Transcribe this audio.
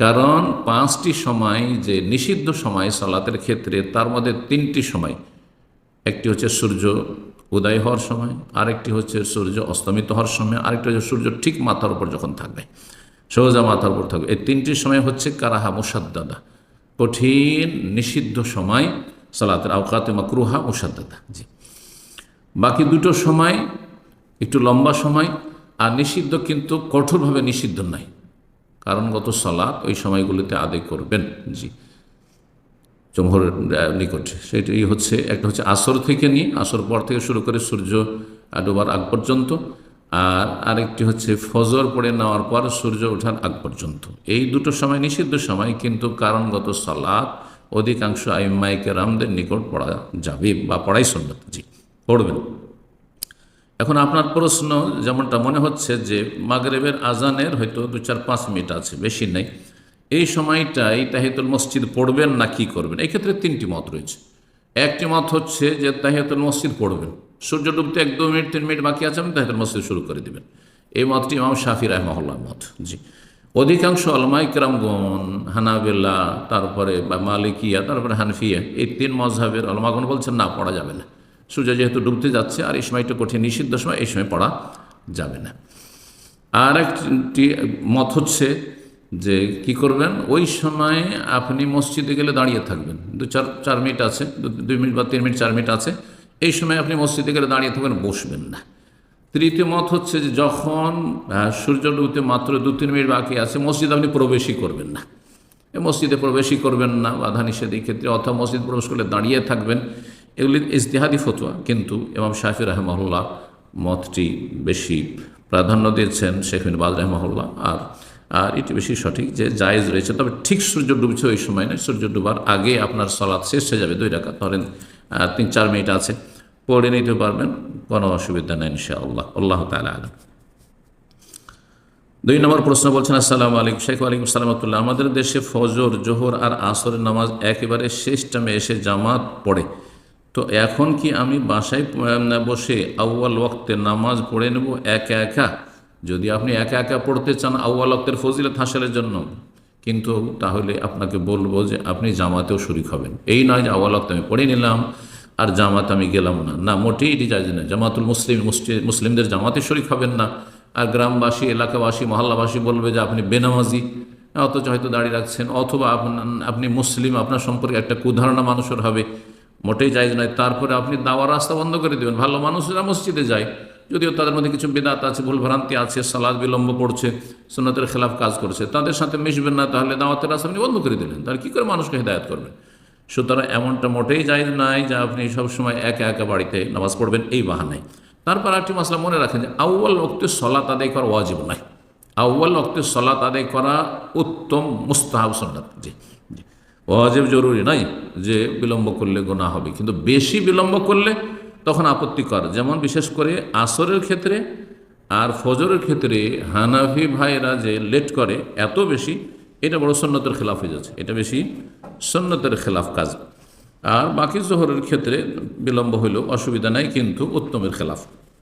কারণ পাঁচটি সময় যে নিষিদ্ধ সময় সালাতের ক্ষেত্রে, তার মধ্যে তিনটি সময়। একটি হচ্ছে সূর্য উদয় হওয়ার সময়, আরেকটি হচ্ছে সূর্য অস্তমিত হওয়ার সময়, আরেকটি হচ্ছে সূর্য ঠিক মাথার উপর যখন থাকবে, সোজা মাথার উপর থাকবে। এই তিনটি সময় হচ্ছে কারাহা মুসাদ্দাদা, কঠিন নিষিদ্ধ সময় সালাতের আওকাতে মাকরুহা মুসাদ্দাদা। জি। বাকি দুটো সময় একটু লম্বা সময়, আর নিষিদ্ধ কিন্তু কঠোরভাবে নিষিদ্ধ নাই। কারণগত সলাৎ ওই সময়গুলিতে আদায় করবেন, জি। জমহরের নিকটে। সেটাই হচ্ছে, একটা হচ্ছে আসর থেকে নিয়ে, আসর পর থেকে শুরু করে সূর্য ডোবার আগ পর্যন্ত, আর আরেকটি হচ্ছে ফজর পড়ে নেওয়ার পর সূর্য ওঠার আগ পর্যন্ত। এই দুটো সময় নিষিদ্ধ সময়, কিন্তু কারণগত সলাৎ অধিকাংশ আইমাইকে রামদের নিকট পড়া যাবে বা পড়াই সন্ন্যত জি। পড়বেন। এখন আপনার প্রশ্ন যেমনটা মনে হচ্ছে যে মাগরেবের আজানের হয়তো দু চার পাঁচ মিনিট আছে, বেশি নেই। এই সময়টাই তাহিতুল মসজিদ পড়বেন না কি করবেন? এই ক্ষেত্রে তিনটি মত রয়েছে। একটি মত হচ্ছে যে তাহিয়াতুল মসজিদ পড়বেন। সূর্য ডুবতে এক দু মিনিট, তিন মিনিট বাকি আছে, আপনি তাহিতুল মসজিদ শুরু করে দেবেন। এই মতটি ইমাম শাফি রহমহল্লার মত, জি। অধিকাংশ আলমাই কেরামগণ হানাবেল্লা তারপরে বা মালিকিয়া, তারপরে হানফিয়া, এই তিন মজহাবের আলমাগণ বলছেন না, পড়া যাবে না। সূর্য যেহেতু ডুবতে যাচ্ছে, আর এই সময়টা কঠিন, নিষিদ্ধ সময়, এই সময় পড়া যাবে না। আর একটি মত হচ্ছে যে, কি করবেন? ওই সময় আপনি মসজিদে গেলে দাঁড়িয়ে থাকবেন। দু চার চার মিনিট আছে দুই মিনিট বা তিন মিনিট, চার মিনিট আছে। এই সময় আপনি মসজিদে গেলে দাঁড়িয়ে থাকবেন, বসবেন না। তৃতীয় মত হচ্ছে যে, যখন সূর্য ডুবতে মাত্র দু, তিন মিনিট বাকি আছে, মসজিদে আপনি প্রবেশই করবেন না। মসজিদে প্রবেশই করবেন না, বাধা নিষেধ এই ক্ষেত্রে, অথবা মসজিদ প্রবেশ করলে দাঁড়িয়ে থাকবেন। এগুলি ইজতিহাদি ফতোয়া, কিন্তু ইমাম শাফি রহমহল্লা মতটি বেশি প্রাধান্য দিয়েছেন শেখ বাজ রহমহল্লা আর আর এটি বেশি সঠিক যে জায়েজ রয়েছে, তবে ঠিক সূর্য ডুবছে ওই সময় নয়, সূর্য ডুবার আগে আপনার সলাৎ শেষ হয়ে যাবে দুই রাখা ধরেন তিন চার মিনিট আছে, পড়ে নিতে পারবেন, কোনো অসুবিধা নেই ইনশাআল্লাহ। আল্লাহ তালা আলম। দুই নম্বর প্রশ্ন বলছেন, আসসালামু আলাইকুম, শেখ আলাইকুম সালামতুল্লাহ আমাদের দেশে ফজর, জোহর আর আসরের নামাজ একেবারে শেষ টাইমে এসে জামাত পড়ে। তো এখন কি আমি বাসায় বসে আউ্য়াল ওক্তে নামাজ পড়ে নেব একা একা? যদি আপনি একা একা পড়তে চান আউ্য়াল ওক্তের ফজিলত হাসিলের জন্য, কিন্তু তাহলে আপনাকে বলব যে আপনি জামাতেও শরিক হবেন। এই নয় যে আউ্য়াল ওক্ত আমি পড়ে নিলাম আর জামাত আমি গেলাম না। না, মোটেই এটি যায় না জামাতুল মুসলিম, মুসলি- মুসলিমদের জামাতে শরিক হবেন না। আর গ্রামবাসী, এলাকাবাসী, মহল্লাবাসী বলবে যে আপনি বেনামাজি, অথচ হয়তো দাঁড়িয়ে রাখছেন, অথবা আপনি মুসলিম, আপনার সম্পর্কে একটা কুধারণা মানুষের হবে। মোটেই যায় নয়, তারপরে আপনি দাওয়ার রাস্তা বন্ধ করে দেবেন। ভালো মানুষরা মসজিদে যায়, যদিও তাদের মধ্যে কিছু বেদাত আছে ভুলভ্রান্তি আছে, সালাদ বিলম্ব পড়ছে, সুন্নতের খেলাফ কাজ করছে, তাদের সাথে মিশবেন না, তাহলে দাওয়াতের রাস্তা আপনি বন্ধ করে দিলেন। তাহলে কী করে মানুষকে হেদায়ত করবেন? সুতরাং এমনটা মোটেই যায় নাই যে আপনি সবসময় একা একা বাড়িতে নামাজ পড়বেন, এই বাহানায় তারপর একটি মশলা মনে রাখেন যে, আউ্য়াল অক্তে সলাত আদায় করা ওয়াজিব নয়। আউ্য়াল অক্তে সলাত আদায় করা উত্তম মুস্তাহাব সন্ন্যত জি। ওয়াজিব জরুরি নাই যে বিলম্ব করলে গোনা হবে। কিন্তু বেশি বিলম্ব করলে তখন আপত্তিকর। যেমন বিশেষ করে আসরের ক্ষেত্রে আর ফজরের ক্ষেত্রে হানাফি ভাইরা যে লেট করে এত বেশি, এটা বড় সন্ন্যতের খেলাফ হয়ে যাচ্ছে। এটা বেশি সন্ন্যতের খেলাফ কাজ। আর বাকি জোহরের ক্ষেত্রে বিলম্ব হইলেও অসুবিধা নাই, কিন্তু উত্তমের খেলাফ।